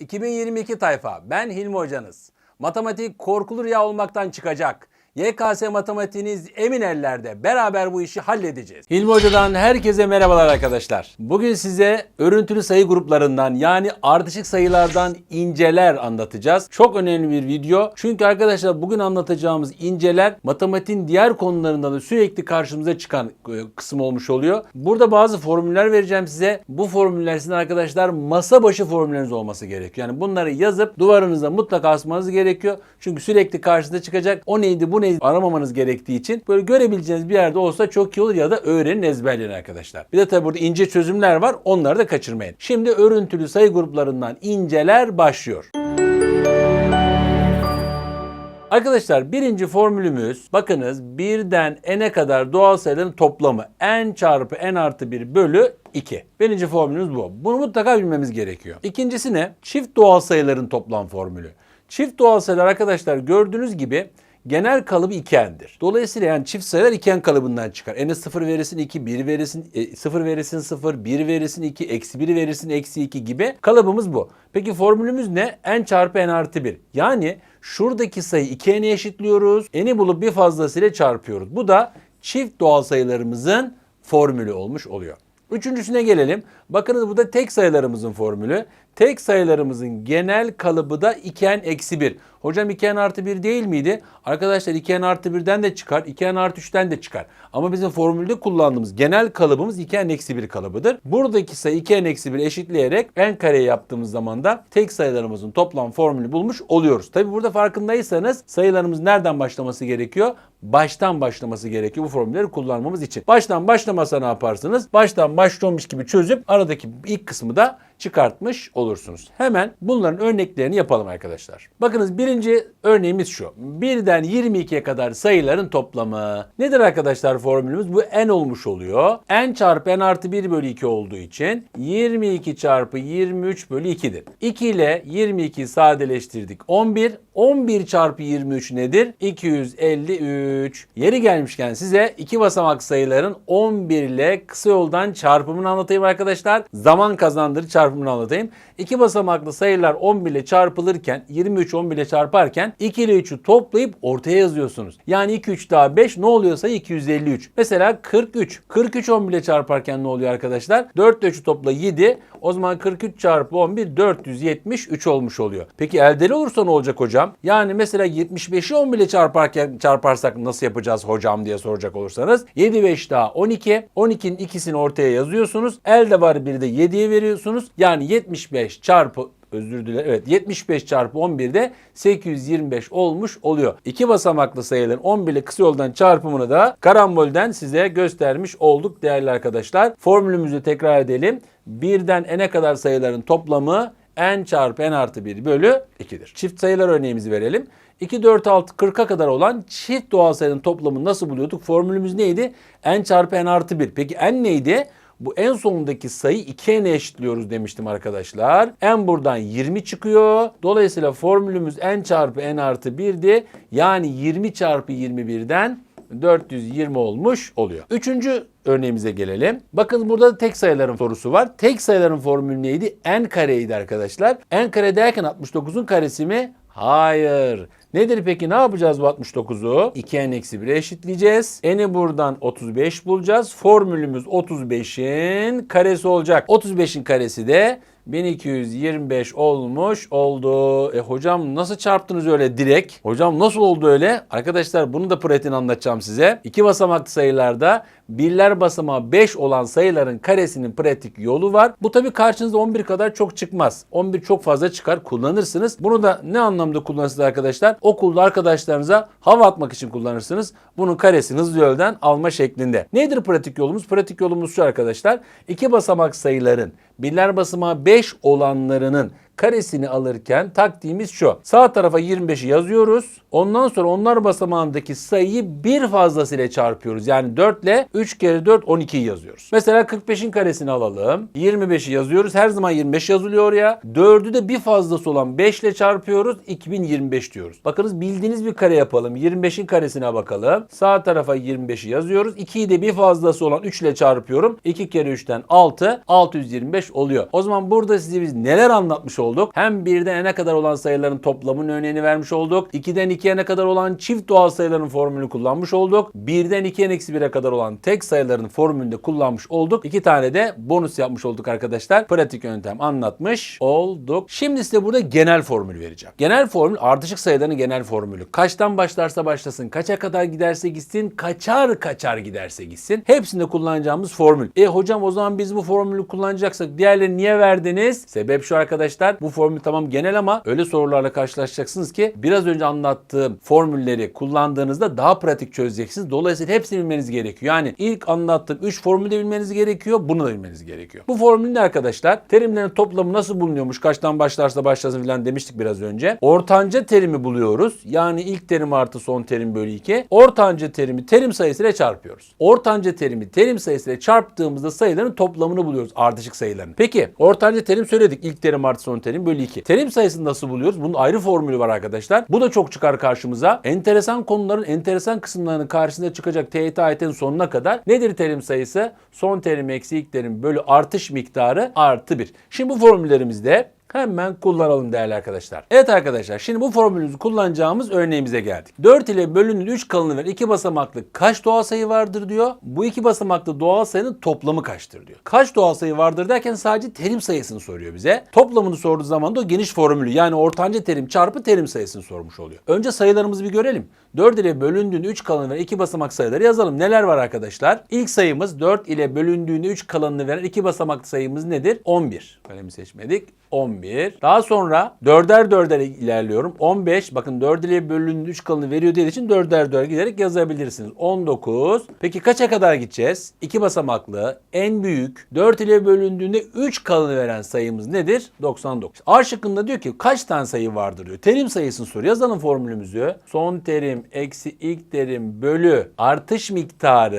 2022 tayfa. Ben Hilmi Hocanız. Matematik korkulur ya olmaktan çıkacak. YKS matematiğiniz emin ellerde. Beraber bu işi halledeceğiz. Hilmi Hoca'dan herkese merhabalar arkadaşlar. Bugün size örüntülü sayı gruplarından yani ardışık sayılardan inceler anlatacağız. Çok önemli bir video. Çünkü arkadaşlar bugün anlatacağımız inceler matematiğin diğer konularında da sürekli karşımıza çıkan e, kısım olmuş oluyor. Burada bazı formüller vereceğim size. Bu formüller sizin arkadaşlar masa başı formülleriniz olması gerekiyor. Yani bunları yazıp duvarınıza mutlaka asmanız gerekiyor. Çünkü sürekli karşınıza çıkacak. O neydi bu neydi aramamanız gerektiği için böyle görebileceğiniz bir yerde olsa çok iyi olur ya da öğrenin ezberleyin arkadaşlar. Bir de tabi burada ince çözümler var. Onları da kaçırmayın. Şimdi örüntülü sayı gruplarından inceler başlıyor. Arkadaşlar birinci formülümüz bakınız birden n'e kadar doğal sayıların toplamı n çarpı n artı 1 bölü 2. Birinci formülümüz bu. Bunu mutlaka bilmemiz gerekiyor. İkincisi ne? Çift doğal sayıların toplam formülü. Çift doğal sayılar arkadaşlar gördüğünüz gibi genel kalıbı 2n'dir. Dolayısıyla yani çift sayılar 2n kalıbından çıkar. n'e 0 verirsin 2, 1 verirsin, 0 verirsin 0, 1 verirsin 2, eksi 1 verirsin eksi 2 gibi kalıbımız bu. Peki formülümüz ne? n çarpı n artı 1. Yani şuradaki sayı 2n'e eşitliyoruz. n'i bulup bir fazlasıyla çarpıyoruz. Bu da çift doğal sayılarımızın formülü olmuş oluyor. Üçüncüsüne gelelim. Bakınız bu da tek sayılarımızın formülü. Tek sayılarımızın genel kalıbı da 2n eksi 1. Hocam 2n artı 1 değil miydi? Arkadaşlar 2n artı 1'den de çıkar, 2n artı 3'ten de çıkar. Ama bizim formülde kullandığımız genel kalıbımız 2n eksi 1 kalıbıdır. Buradaki sayı 2n eksi 1 eşitleyerek n kareyi yaptığımız zaman da tek sayılarımızın toplam formülü bulmuş oluyoruz. Tabi burada farkındaysanız sayılarımız nereden başlaması gerekiyor? Baştan başlaması gerekiyor bu formülleri kullanmamız için. Baştan başlamasa ne yaparsınız? Baştan başlamış gibi çözüp aradaki ilk kısmı da çıkartmış olursunuz. Hemen bunların örneklerini yapalım arkadaşlar. Bakınız birinci örneğimiz şu. 1'den 22'ye kadar sayıların toplamı. Nedir arkadaşlar formülümüz? Bu n olmuş oluyor. n çarpı n artı 1 bölü 2 olduğu için 22 çarpı 23 bölü 2'dir. 2 ile 22'yi sadeleştirdik. 11. 11 çarpı 23 nedir? 253. Yeri gelmişken size iki basamak sayıların 11 ile kısa yoldan çarpımını anlatayım arkadaşlar. Zaman kazandırı çarpımını anlatayım. İki basamaklı sayılar 11 ile çarpılırken 23 11 ile çarparken 2 ile 3'ü toplayıp ortaya yazıyorsunuz. Yani 2 3 daha 5 ne oluyor sayı 253. Mesela 43. 43 11 ile çarparken ne oluyor arkadaşlar? 4 ile 3'ü topla 7. O zaman 43 çarpı 11 473 olmuş oluyor. Peki eldeli olursa ne olacak hocam? Yani mesela 75'i 11 ile çarparken çarparsak nasıl yapacağız hocam diye soracak olursanız 7 5 daha 12. 12'nin ikisini ortaya yazıyorsunuz. Elde var biri de 7'ye veriyorsunuz. Yani 75 çarpı özür dilerim. Evet 75 çarpı 11 de 825 olmuş oluyor. İki basamaklı sayıların 11 ile kısa yoldan çarpımını da karambolden size göstermiş olduk değerli arkadaşlar. Formülümüzü tekrar edelim. Birden n'e kadar sayıların toplamı n çarpı n artı 1 bölü 2'dir. Çift sayılar örneğimizi verelim. 2, 4, 6, 40'a kadar olan çift doğal sayının toplamını nasıl buluyorduk? Formülümüz neydi? n çarpı n artı 1. Peki n neydi? Bu en sonundaki sayı 2n'e eşitliyoruz demiştim arkadaşlar. n buradan 20 çıkıyor. Dolayısıyla formülümüz n çarpı n artı 1'di. Yani 20 çarpı 21'den 420 olmuş oluyor. Üçüncü örneğimize gelelim. Bakın burada da tek sayıların sorusu var. Tek sayıların formülü neydi? n kareydi arkadaşlar. n kare derken 69'un karesi mi? Hayır. Nedir peki ne yapacağız bu 69'u? 2n eksi 1'e eşitleyeceğiz. n'i buradan 35 bulacağız. Formülümüz 35'in karesi olacak. 35'in karesi de 1225 olmuş oldu. E hocam nasıl çarptınız öyle direkt? Hocam nasıl oldu öyle? Arkadaşlar bunu da pratiğini anlatacağım size. İki basamaklı sayılarda birler basamağı 5 olan sayıların karesinin pratik yolu var. Bu tabii karşınızda 11 kadar çok çıkmaz. 11 çok fazla çıkar kullanırsınız. Bunu da ne anlamda kullanırsınız arkadaşlar? Okulda arkadaşlarınıza hava atmak için kullanırsınız. Bunun karesini hızlı yoldan alma şeklinde. Nedir pratik yolumuz? Pratik yolumuz şu arkadaşlar. İki basamak sayıların birler basamağı 5 olanlarının karesini alırken taktiğimiz şu. Sağ tarafa 25'i yazıyoruz. Ondan sonra onlar basamağındaki sayıyı bir fazlasıyla çarpıyoruz. Yani 4 ile 3 kere 4 12'yi yazıyoruz. Mesela 45'in karesini alalım. 25'i yazıyoruz. Her zaman 25 yazılıyor ya. 4'ü de bir fazlası olan 5 ile çarpıyoruz. 2025 diyoruz. Bakınız bildiğiniz bir kare yapalım. 25'in karesine bakalım. Sağ tarafa 25'i yazıyoruz. 2'yi de bir fazlası olan 3 ile çarpıyorum. 2 kere 3'ten 6. 625 oluyor. O zaman burada size biz neler anlatmış olduk? Olduk. Hem birden n'e kadar olan sayıların toplamının örneğini vermiş olduk. 2'den 2'ye ne kadar olan çift doğal sayıların formülünü kullanmış olduk. 1'den 2'ye eksi 1'e kadar olan tek sayıların formülünü de kullanmış olduk. İki tane de bonus yapmış olduk arkadaşlar. Pratik yöntem anlatmış olduk. Şimdi size burada genel formül vereceğim. Genel formül ardışık sayıların genel formülü. Kaçtan başlarsa başlasın, kaça kadar giderse gitsin, kaçar kaçar giderse gitsin. Hepsinde kullanacağımız formül. E hocam o zaman biz bu formülü kullanacaksak diğerlerini niye verdiniz? Sebep şu arkadaşlar. Bu formül tamam genel ama öyle sorularla karşılaşacaksınız ki biraz önce anlattığım formülleri kullandığınızda daha pratik çözeceksiniz. Dolayısıyla hepsini bilmeniz gerekiyor. Yani ilk anlattığım 3 formülü de bilmeniz gerekiyor. Bunu da bilmeniz gerekiyor. Bu formül ne arkadaşlar? Terimlerin toplamı nasıl bulunuyormuş? Kaçtan başlarsa başlasın falan demiştik biraz önce. Ortanca terimi buluyoruz. Yani ilk terim artı son terim bölü 2. Ortanca terimi terim sayısıyla çarpıyoruz. Ortanca terimi terim sayısıyla çarptığımızda sayıların toplamını buluyoruz. Ardışık sayıların. Peki ortanca terim söyledik. İlk terim artı son terim bölü 2. Terim sayısını nasıl buluyoruz? Bunun ayrı formülü var arkadaşlar. Bu da çok çıkar karşımıza. Enteresan konuların enteresan kısımlarının karşısında çıkacak TYT ayetin sonuna kadar nedir terim sayısı? Son terim eksi ilk terim bölü artış miktarı artı 1. Şimdi bu formüllerimizde Hemen kullanalım değerli arkadaşlar. Evet arkadaşlar şimdi bu formülümüzü kullanacağımız örneğimize geldik. 4 ile bölünün 3 kalanı ver 2 basamaklı kaç doğal sayı vardır diyor. Bu iki basamaklı doğal sayının toplamı kaçtır diyor. Kaç doğal sayı vardır derken sadece terim sayısını soruyor bize. Toplamını sorduğu zaman da o geniş formülü yani ortanca terim çarpı terim sayısını sormuş oluyor. Önce sayılarımızı bir görelim. 4 ile bölündüğünde 3 kalanı veren 2 basamak sayıları yazalım. Neler var arkadaşlar? İlk sayımız 4 ile bölündüğünde 3 kalanını veren 2 basamaklı sayımız nedir? 11. Kalemi seçmedik. 11. Daha sonra 4'er 4'er ilerliyorum. 15. Bakın 4 ile bölündüğünde 3 kalanı veriyor dediği için 4'er 4'er giderek yazabilirsiniz. 19. Peki kaça kadar gideceğiz? 2 basamaklı en büyük 4 ile bölündüğünde 3 kalanı veren sayımız nedir? 99. A şıkkında diyor ki kaç tane sayı vardır diyor. Terim sayısını soruyor. Yazalım formülümüzü. Son terim eksi ilk terim bölü artış miktarı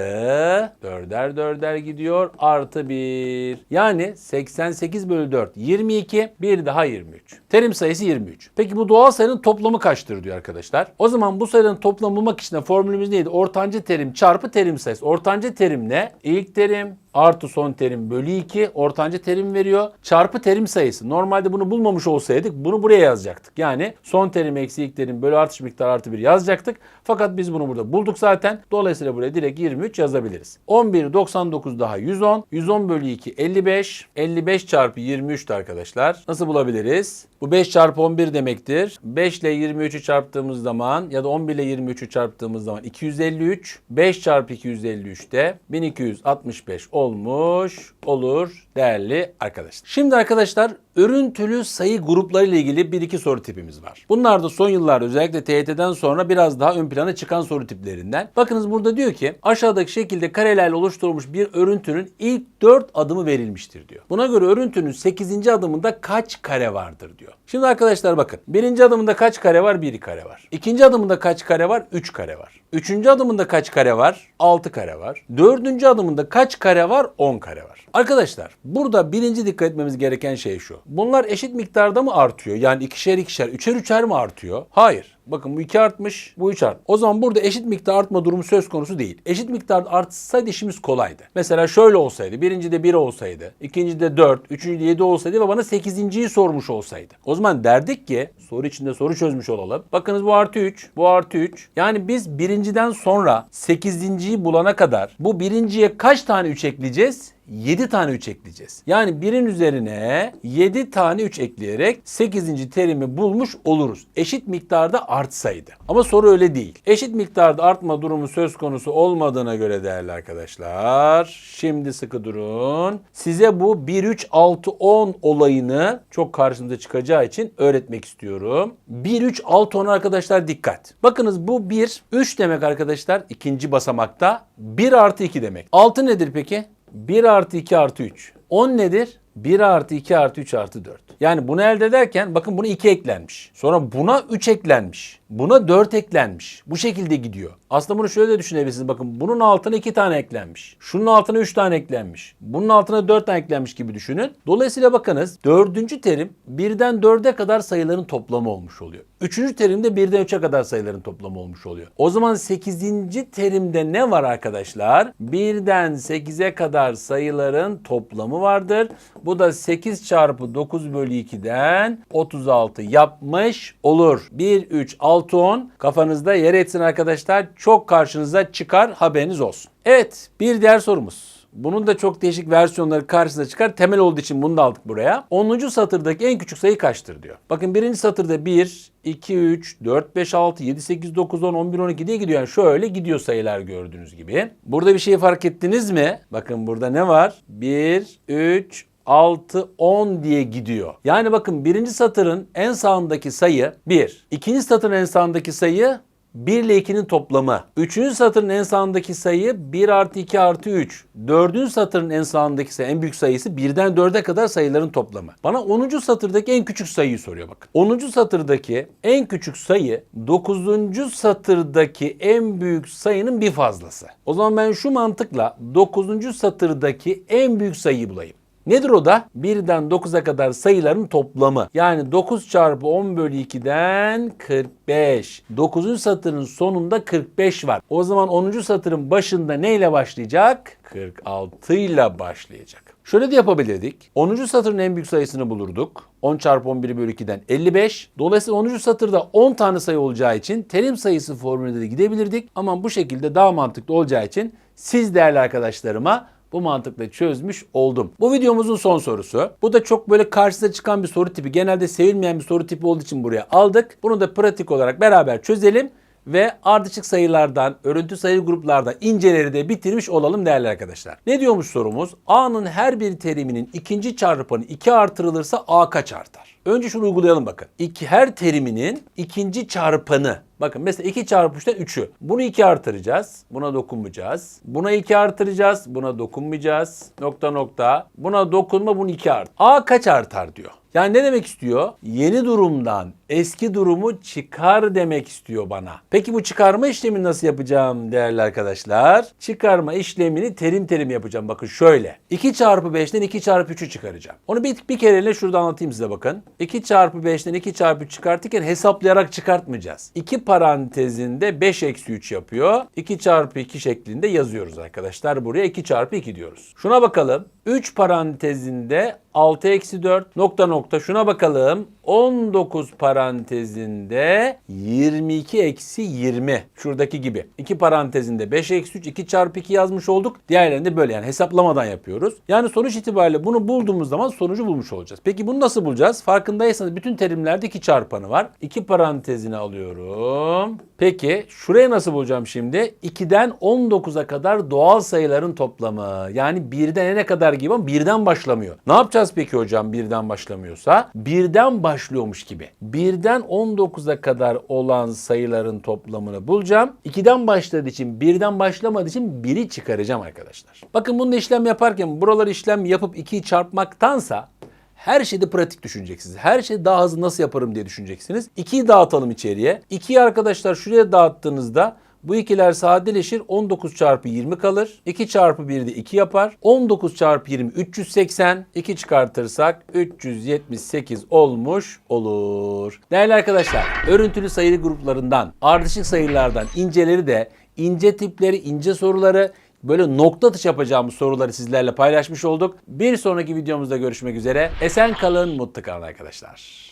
4'er 4'er gidiyor. Artı 1. Yani 88 bölü 4 22. Bir daha 23. Terim sayısı 23. Peki bu doğal sayının toplamı kaçtır diyor arkadaşlar. O zaman bu sayının toplamı bulmak için de formülümüz neydi? Ortanca terim çarpı terim sayısı. Ortanca terim ne? İlk terim artı son terim bölü 2 ortanca terim veriyor. Çarpı terim sayısı. Normalde bunu bulmamış olsaydık bunu buraya yazacaktık. Yani son terim eksi ilk terim bölü artış miktarı artı 1 yazacaktık. Fakat biz bunu burada bulduk zaten. Dolayısıyla buraya direkt 23 yazabiliriz. 11 99 daha 110. 110 bölü 2 55. 55 çarpı 23'tü arkadaşlar. Nasıl bulabiliriz? Bu 5 çarpı 11 demektir. 5 ile 23'ü çarptığımız zaman ya da 11 ile 23'ü çarptığımız zaman 253. 5 çarpı 253 de 1265 olmuş olur değerli arkadaşlar. Şimdi arkadaşlar örüntülü sayı grupları ile ilgili bir iki soru tipimiz var. Bunlar da son yıllarda özellikle TYT'den sonra biraz daha ön plana çıkan soru tiplerinden. Bakınız burada diyor ki aşağıdaki şekilde karelerle oluşturulmuş bir örüntünün ilk 4 adımı verilmiştir diyor. Buna göre örüntünün 8. adımında kaç kare vardır diyor. Şimdi arkadaşlar bakın. Birinci adımında kaç kare var? 1 kare var. İkinci adımında kaç kare var? 3 kare var. Üçüncü adımında kaç kare var? 6 kare var. Dördüncü adımında kaç kare var? 10 kare var. Arkadaşlar burada birinci dikkat etmemiz gereken şey şu. Bunlar eşit miktarda mı artıyor? Yani ikişer ikişer, üçer üçer mi artıyor? Hayır. Bakın bu 2 artmış, bu 3 art. O zaman burada eşit miktar artma durumu söz konusu değil. Eşit miktarda artsaydı işimiz kolaydı. Mesela şöyle olsaydı, birincide 1 olsaydı, ikincide 4, üçüncüde 7 olsaydı ve bana 8.yi sormuş olsaydı. O zaman derdik ki soru içinde soru çözmüş olalım. Bakınız bu artı 3, bu artı 3. Yani biz birinciden sonra 8.yi bulana kadar bu birinciye kaç tane 3 ekleyeceğiz? 7 tane 3 ekleyeceğiz. Yani birin üzerine 7 tane 3 ekleyerek 8. terimi bulmuş oluruz. Eşit miktarda artsaydı. Ama soru öyle değil. Eşit miktarda artma durumu söz konusu olmadığına göre değerli arkadaşlar. Şimdi sıkı durun. Size bu 1 3 6 10 olayını çok karşımıza çıkacağı için öğretmek istiyorum. 1 3 6 10 arkadaşlar dikkat. Bakınız bu 1 3 demek arkadaşlar ikinci basamakta 1 artı 2 demek. 6 nedir peki? 1 artı 2 artı 3. 10 nedir? 1 artı 2 artı 3 artı 4. Yani bunu elde ederken bakın buna 2 eklenmiş. Sonra buna 3 eklenmiş. Buna 4 eklenmiş. Bu şekilde gidiyor. Aslında bunu şöyle de düşünebilirsiniz. Bakın bunun altına iki tane eklenmiş. Şunun altına üç tane eklenmiş. Bunun altına dört tane eklenmiş gibi düşünün. Dolayısıyla bakınız dördüncü terim birden dörde kadar sayıların toplamı olmuş oluyor. Üçüncü terimde birden üçe kadar sayıların toplamı olmuş oluyor. O zaman sekizinci terimde ne var arkadaşlar? Birden sekize kadar sayıların toplamı vardır. Bu da 8 çarpı 9 bölü 2'den 36 yapmış olur. 1, 3, 6, 10 kafanızda yer etsin arkadaşlar. Çok karşınıza çıkar haberiniz olsun. Evet bir diğer sorumuz. Bunun da çok değişik versiyonları karşınıza çıkar. Temel olduğu için bunu da aldık buraya. 10. satırdaki en küçük sayı kaçtır diyor. Bakın birinci satırda 1, 2, 3, 4, 5, 6, 7, 8, 9, 10, 11, 12 diye gidiyor. Yani şöyle gidiyor sayılar gördüğünüz gibi. Burada bir şey fark ettiniz mi? Bakın burada ne var? 1, 3, 6, 10 diye gidiyor. Yani bakın birinci satırın en sağındaki sayı 1. İkinci satırın en sağındaki sayı 1 ile 2'nin toplamı. Üçüncü satırın en sağındaki sayı 1 artı 2 artı 3. Dördüncü satırın en sağındaki sayı, en büyük sayısı 1'den 4'e kadar sayıların toplamı. Bana 10. satırdaki en küçük sayıyı soruyor bakın. 10. satırdaki en küçük sayı 9. satırdaki en büyük sayının bir fazlası. O zaman ben şu mantıkla 9. satırdaki en büyük sayıyı bulayım. Nedir o da? 1'den 9'a kadar sayıların toplamı. Yani 9 çarpı 10 bölü 2'den 45. 9. satırın sonunda 45 var. O zaman 10. satırın başında neyle başlayacak? 46 ile başlayacak. Şöyle de yapabilirdik. 10. satırın en büyük sayısını bulurduk. 10 çarpı 11 bölü 2'den 55. Dolayısıyla 10. satırda 10 tane sayı olacağı için terim sayısı formülüne de gidebilirdik. Ama bu şekilde daha mantıklı olacağı için siz değerli arkadaşlarıma bu mantıkla çözmüş oldum. Bu videomuzun son sorusu. Bu da çok böyle karşısına çıkan bir soru tipi. Genelde sevilmeyen bir soru tipi olduğu için buraya aldık. Bunu da pratik olarak beraber çözelim ve ardışık sayılardan, örüntü sayı gruplardan inceleri de bitirmiş olalım değerli arkadaşlar. Ne diyormuş sorumuz? A'nın her bir teriminin ikinci çarpanı 2 artırılırsa A kaç artar? Önce şunu uygulayalım bakın. İki, her teriminin ikinci çarpanı. Bakın mesela 2 çarpı 3'ten 3'ü. Bunu 2 artıracağız. Buna dokunmayacağız. Buna 2 artıracağız. Buna dokunmayacağız. Nokta nokta. Buna dokunma bunu 2 art. A kaç artar diyor. Yani ne demek istiyor? Yeni durumdan eski durumu çıkar demek istiyor bana. Peki bu çıkarma işlemini nasıl yapacağım değerli arkadaşlar? Çıkarma işlemini terim terim yapacağım. Bakın şöyle. 2 çarpı 5'ten 2 çarpı 3'ü çıkaracağım. Onu bir, bir kereyle şurada anlatayım size bakın. 2 çarpı 5'ten 2 çarpı 3 çıkartırken hesaplayarak çıkartmayacağız. 2 parantezinde 5 eksi 3 yapıyor. 2 çarpı 2 şeklinde yazıyoruz arkadaşlar. Buraya 2 çarpı 2 diyoruz. Şuna bakalım. 3 parantezinde 6 eksi 4 nokta nokta şuna bakalım. 19 parantezinde 22 eksi 20. Şuradaki gibi. 2 parantezinde 5 eksi 3 2 çarpı 2 yazmış olduk. Diğerlerinde böyle yani hesaplamadan yapıyoruz. Yani sonuç itibariyle bunu bulduğumuz zaman sonucu bulmuş olacağız. Peki bunu nasıl bulacağız? Farkındaysanız bütün terimlerde 2 çarpanı var. 2 parantezini alıyorum. Peki şuraya nasıl bulacağım şimdi? 2'den 19'a kadar doğal sayıların toplamı. Yani 1'den ne kadar gibi ama 1'den başlamıyor. Ne yapacağız peki hocam 1'den başlamıyorsa? 1'den başlıyormuş gibi. 1'den 19'a kadar olan sayıların toplamını bulacağım. 2'den başladığı için 1'den başlamadığı için 1'i çıkaracağım arkadaşlar. Bakın bunu işlem yaparken buraları işlem yapıp 2'yi çarpmaktansa her şeyde pratik düşüneceksiniz. Her şeyi daha hızlı nasıl yaparım diye düşüneceksiniz. 2'yi dağıtalım içeriye. 2'yi arkadaşlar şuraya dağıttığınızda bu ikiler sadeleşir. 19 çarpı 20 kalır. 2 çarpı 1 de 2 yapar. 19 çarpı 20 380. 2 çıkartırsak 378 olmuş olur. Değerli arkadaşlar örüntülü sayılı gruplarından ardışık sayılardan inceleri de ince tipleri, ince soruları böyle nokta atış yapacağımız soruları sizlerle paylaşmış olduk. Bir sonraki videomuzda görüşmek üzere. Esen kalın, mutlu kalın arkadaşlar.